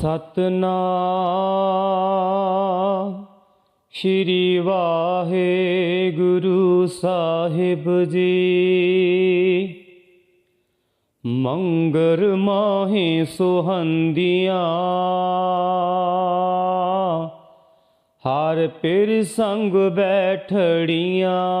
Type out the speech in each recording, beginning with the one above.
ਸਤਨਾਮ। ਸ਼੍ਰੀ ਵਾਹਿਗੁਰੂ ਸਾਹਿਬ ਜੀ। ਮੰਗਰ ਮਾਹੀ ਸੁਹੰਦੀਆਂ। ਹਰ ਪਿਰ ਸੰਗ ਬੈਠੜੀਆਂ।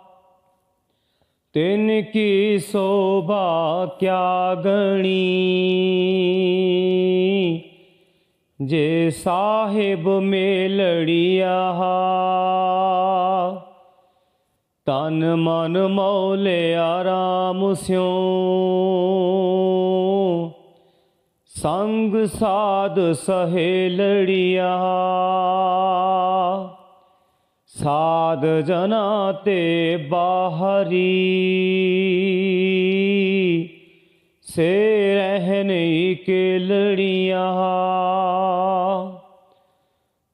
ਤਿਨ ਕੀ ਸੋਭਾ ਕਿਆ ਗਣੀ? ਜੇ ਸਾਹਿਬ ਮੇਲੜਿਆ ਤਨ ਮਨ ਮੌਲੇ ਆਰਾਮ ਸਿਉ। ਸੰਗ ਸਾਧ ਸਹੇਲੜਿਆ ਸਾਧ ਜਨਾ ਤੇ ਬਾਹਰੀ। ਸੇ ਰਹਿਨੇ ਕੇ ਲੜੀਆਂ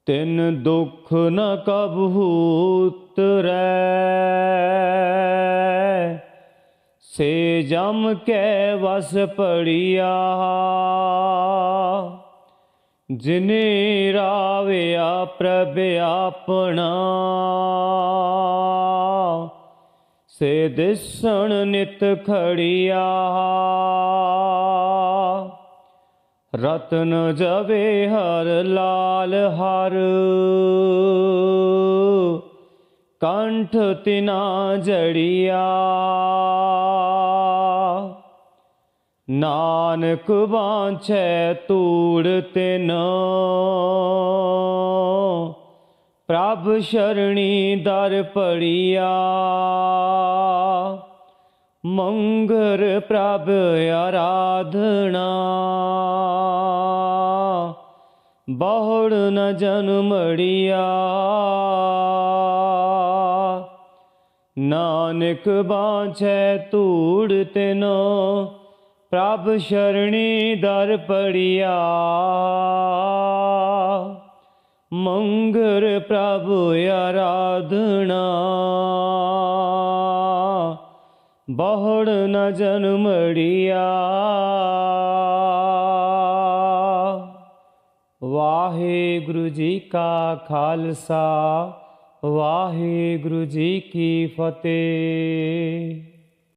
ਤਿਨ ਦੁਖ ਨ ਕਬਹੂ ਉਤਰੈ। ਸੇ ਜਮ ਕੈ ਵਸ ਪੜਿਆ। ਜਿਨੇ ਰਾਵਿਆ ਪ੍ਰਭ ਆਪਣਾ। ਸੇ ਦਿਸਣ ਨਿਤ ਖੜਿਆ। ਰਤਨ ਜਵੇ ਹਰ ਲਾਲ ਹਰ। ਕੰਠ ਤਿਨਾ ਜੜਿਆ। ਨਾਨਕ ਬਾਂਛੈ ਤੂੜ ਤਿਨ। ਪ੍ਰਭ ਸ਼ਰਣੀ ਦਰ ਪੜਿਆ ਮੰਗਰ ਪ੍ਰਭ ਆਰਾਧਣਾ ਬਹੁੜ ਨ ਜਨਮੜਿਆ ਨਾਨਕ ਬਾਝੈ ਧੂੜ ਤੈਨੋ। ਪ੍ਰਭ ਸ਼ਰਣੀ ਦਰ ਪੜਿਆ। ਮੰਗਰ ਪ੍ਰਭ ਆਰਾਧਨਾ। ਬਹੁੜ ਨ ਜਨਮੜਿਆ ਵਾਹਿਗੁਰੂ ਜੀ ਕਾ ਖਾਲਸਾ, ਵਾਹਿਗੁਰੂ ਜੀ ਕੀ ਫਤਿਹ।